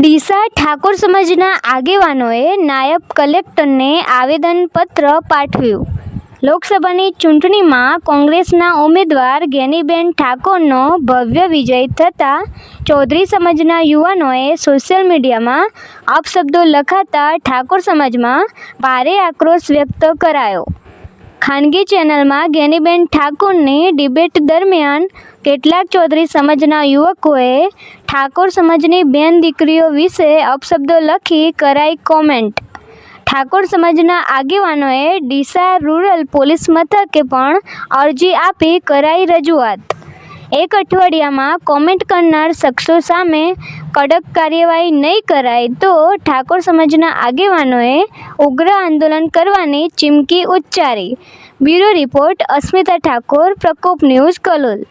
ડીસા ઠાકોર સમાજના આગેવાનોએ નાયબ કલેક્ટરને આવેદનપત્ર પાઠવ્યું. લોકસભાની ચૂંટણીમાં કોંગ્રેસના ઉમેદવાર ગેનીબેન ઠાકોરનો ભવ્ય વિજય થતાં ચૌધરી સમાજના યુવાનોએ સોશિયલ મીડિયામાં અપશબ્દો લખાતા ઠાકોર સમાજમાં ભારે આક્રોશ વ્યક્ત કરાયો. ખાનગી ચેનલમાં ગેનીબેન ઠાકોરની ડિબેટ દરમિયાન કેટલાક ચૌધરી સમાજના યુવકોએ ઠાકોર સમાજની બેન દીકરીઓ વિશે અપશબ્દો લખી કરાઈ કોમેન્ટ. ઠાકોર સમાજના આગેવાનોએ ડીસા રૂરલ પોલીસ મથકે પણ અરજી આપી કરાઈ રજૂઆત. એક અઠવાડિયામાં કોમેન્ટ કરનાર શખ્સો સામે કડક કાર્યવાહી નહીં કરાય તો ઠાકોર સમાજના આગેવાનોએ ઉગ્ર આંદોલન કરવાની ચીમકી ઉચ્ચારી. Bureau report Asmita Thakor, Prakop news Kalol.